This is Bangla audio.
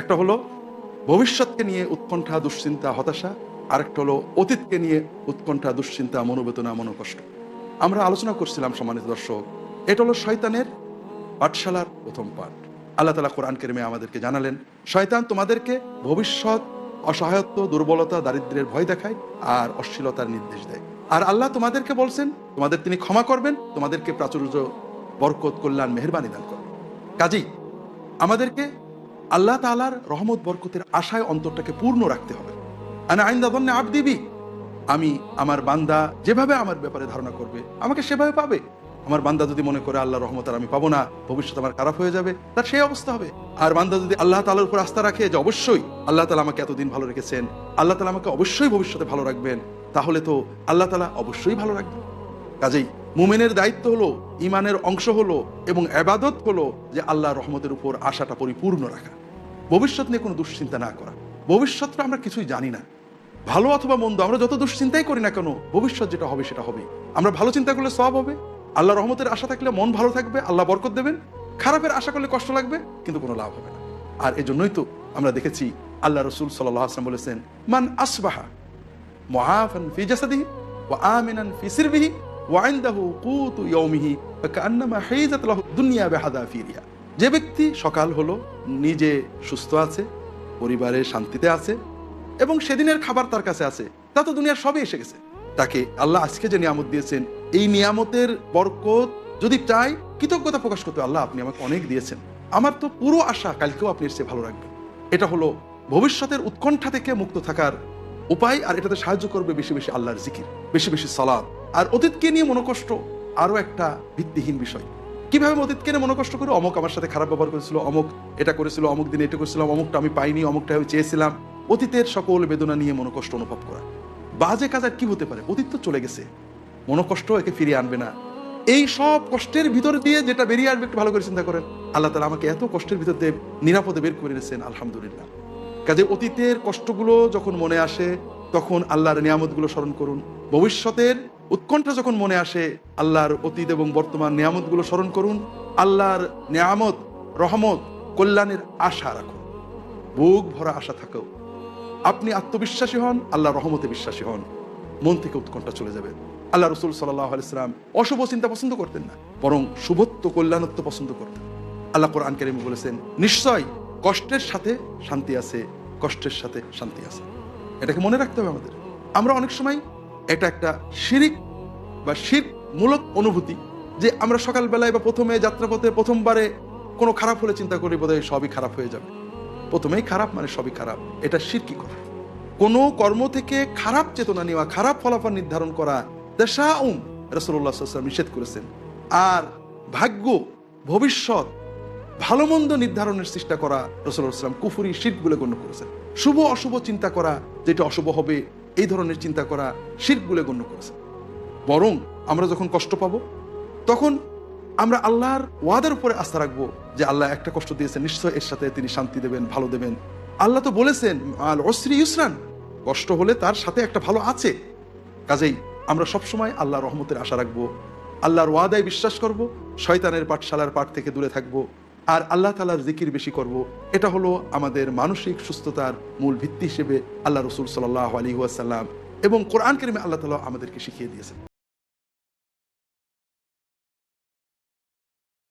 একটা হলো ভবিষ্যৎকে নিয়ে উৎকণ্ঠা, দুশ্চিন্তা, হতাশা, আরেকটা হলো অতীতকে নিয়ে উৎকণ্ঠা, দুশ্চিন্তা, মনোবেদনা, মনোকষ্ট। আমরা আলোচনা করছিলাম সম্মানিত দর্শক, এটা হলো শয়তানের পাঠশালার প্রথম পাঠ। আল্লাহ তালা কোরআন কেরিমে আমাদেরকে জানালেন, শয়তান তোমাদেরকে ভবিষ্যৎ, অসহায়ত্ব, দুর্বলতা, দারিদ্র্যের ভয় দেখায় আর অশ্লীলতার নির্দেশ দেয়। আর আল্লাহ তোমাদেরকে বলছেন, তোমাদের তিনি ক্ষমা করবেন, তোমাদেরকে প্রাচুর্য, বরকত, কল্যাণ, মেহরবানি দান করবেন। কাজেই আমাদেরকে আল্লাহ তালার রহমত, বরকতের আশায় অন্তরটাকে পূর্ণ রাখতে হবে। আনা আইন্দা ধন্য আব দিবি আমি আমার বান্দা যেভাবে আমার ব্যাপারে ধারণা করবে, আমাকে সেভাবে পাবে। আমার বান্দা যদি মনে করে আল্লাহ রহমত আর আমি পাবো না, ভবিষ্যৎ আমার খারাপ হয়ে যাবে, তার সেই অবস্থা হবে। আর বান্দা যদি আল্লাহ তালার উপর আস্থা রাখে যে অবশ্যই আল্লাহ তালা আমাকে এতদিন ভালো রেখেছেন, আল্লাহ তালা আমাকে অবশ্যই ভবিষ্যতে ভালো রাখবেন, তাহলে তো আল্লাহ তালা অবশ্যই ভালো রাখবেন। কাজেই মুমিনের দায়িত্ব হলো ইমানের অংশ হলো এবং আবাদত হলো যে আল্লাহ রহমতের উপর আশাটা পরিপূর্ণ রাখা। ভবিষ্যৎ নিয়ে কোনো দুশ্চিন্তা না করা। ভবিষ্যৎটা আমরা কিছুই জানি না। ভালো অথবা মন্দ আমরা যত দুশ্চিন্তাই করি না কেন, ভবিষ্যৎ যেটা হবে সেটা হবে। আমরা ভালো চিন্তা করলে সব হবে। আল্লাহ রহমতের আশা থাকলে মন ভালো থাকবে, আল্লাহ বরকত দেবেন। খারাপের আশা করলে কষ্ট লাগবে, কিন্তু কোনো লাভ হবে না। আর এজন্যই তো আমরা দেখেছি, আল্লাহ রসুল সাল্লাহ আসলাম বলেছেন, মান আসবাহা মুআফান ফি জাসাদিহি ওয়া আমিনান ফি সিরবিহি ওয়া ইনদাহু কুতু ইয়াউমিহি, ফাকান্নামা হাইজাত লাহু দুনিয়া বিহাদাফিরিয়া যে ব্যক্তি সকাল হলো, নিজে সুস্থ আছে, পরিবারে শান্তিতে আছে, এবং সেদিনের খাবার তার কাছে আছে, তা তো দুনিয়ার সবই এসে গেছে। তাকে আল্লাহ আজকে যে নিয়ামত দিয়েছেন, এই নিয়ামতের বরকত যদি চাই, কৃতজ্ঞতা প্রকাশ করতে আল্লাহ আপনি আমাকে অনেক দিয়েছেন। আমার তো পুরো আশা কালকেও আপনি এসে ভালো রাখবেন। এটা হলো ভবিষ্যতের উৎকণ্ঠা থেকে মুক্ত থাকার উপায়, আর এটাতে সাহায্য করবে বেশি বেশি আল্লাহর জিকির, বেশি বেশি সালাদ আর অতীতকে নিয়ে মনোকষ্ট আরও একটা ভিত্তিহীন বিষয়। কীভাবে অতীতকে নিয়ে মনোকষ্ট করে? অমুক আমার সাথে খারাপ ব্যবহার করেছিল, অমুক এটা করেছিল, অমুক দিনে এটা করেছিলাম অমুকটা আমি পাইনি অমুকটা আমি চেয়েছিলাম। অতীতের সকল বেদনা নিয়ে মনোকষ্ট অনুভব করা। বাজে কাজ আর কি হতে পারে? অতীত তো চলে গেছে। মনোকষ্ট একে ফিরিয়ে আনবে না। এই সব কষ্টের ভিতর দিয়ে যেটা বেরিয়ে আসবে, একটু ভালো করে চিন্তা করেন। আল্লাহ তালা আমাকে এত কষ্টের ভিতর দিয়ে নিরাপদে বের করে দিয়েছেন আলহামদুলিল্লাহ। কাজে অতীতের কষ্টগুলো যখন মনে আসে, তখন আল্লাহর নিয়ামতগুলো স্মরণ করুন। ভবিষ্যতের উৎকণ্ঠা যখন মনে আসে, আল্লাহর অতীত এবং বর্তমান নিয়ামতগুলো স্মরণ করুন, আল্লাহর নিয়ামত, রহমত, কল্যাণের আশা রাখুন। বুক ভরা আশা থাকেও। আপনি আত্মবিশ্বাসী হন আল্লাহ রহমতে বিশ্বাসী হন। মন থেকে উৎকণ্ঠা চলে যাবে। আল্লাহ রসুল আলাইসালাম অশুভ চিন্তা পছন্দ করতেন না, বরং শুভত্ব, কল্যাণত্ব পছন্দ করতেন। আল্লাহ কোরআন কারিম বলেছেন, নিশ্চয় কষ্টের সাথে শান্তি আছে, কষ্টের সাথে শান্তি আছে। এটাকে মনে রাখতে হবে আমাদের। আমরা অনেক সময় এটা একটা শিরিক বা শির মূলক অনুভূতি যে আমরা সকালবেলায় বা প্রথমে যাত্রাপথে প্রথমবারে কোনো খারাপ হলে চিন্তা করি বোধহয় সবই খারাপ হয়ে যাবে। প্রথমেই খারাপ মানে সবই খারাপ। এটা শিরকি করা? কোনো কর্ম থেকে খারাপ চেতনা নেওয়া, খারাপ ফলাফল নির্ধারণ করা দেশা উম রসুল্লাহ নিষেধ করেছেন। আর ভাগ্য, ভবিষ্যৎ ভালো মন্দ নির্ধারণের চেষ্টা করা রসুল্লাহাম কুফুরি শির বলে গণ্য করেছেন। শুভ অশুভ চিন্তা করা, যেটা অশুভ হবে এই ধরনের চিন্তা করা শির বলে গণ্য করেছে। বরং আমরা যখন কষ্ট পাব, তখন আমরা আল্লাহর ওয়াদার উপরে আস্থা রাখব যে আল্লাহ একটা কষ্ট দিয়েছেন, নিশ্চয় এর সাথে তিনি শান্তি দেবেন, ভালো দেবেন। আল্লাহ তো বলেছেন, আল অশ্রী ইউসরান কষ্ট হলে তার সাথে একটা ভালো আছে। কাজেই আমরা সবসময় আল্লাহ রহমতের আশা রাখব, আল্লাহর ওয়াদায় বিশ্বাস করব, শয়তানের পাঠশালার পাঠ থেকে দূরে থাকব। আর আল্লাহ তালার জিকির বেশি করব। এটা হলো আমাদের মানসিক সুস্থতার মূল ভিত্তি হিসেবে আল্লাহ রসুল সাল্লাহ আলী ওয়াসাল্লাম এবং কোরআন কেরিমে আল্লাহ তালা আমাদেরকে শিখিয়ে দিয়েছেন।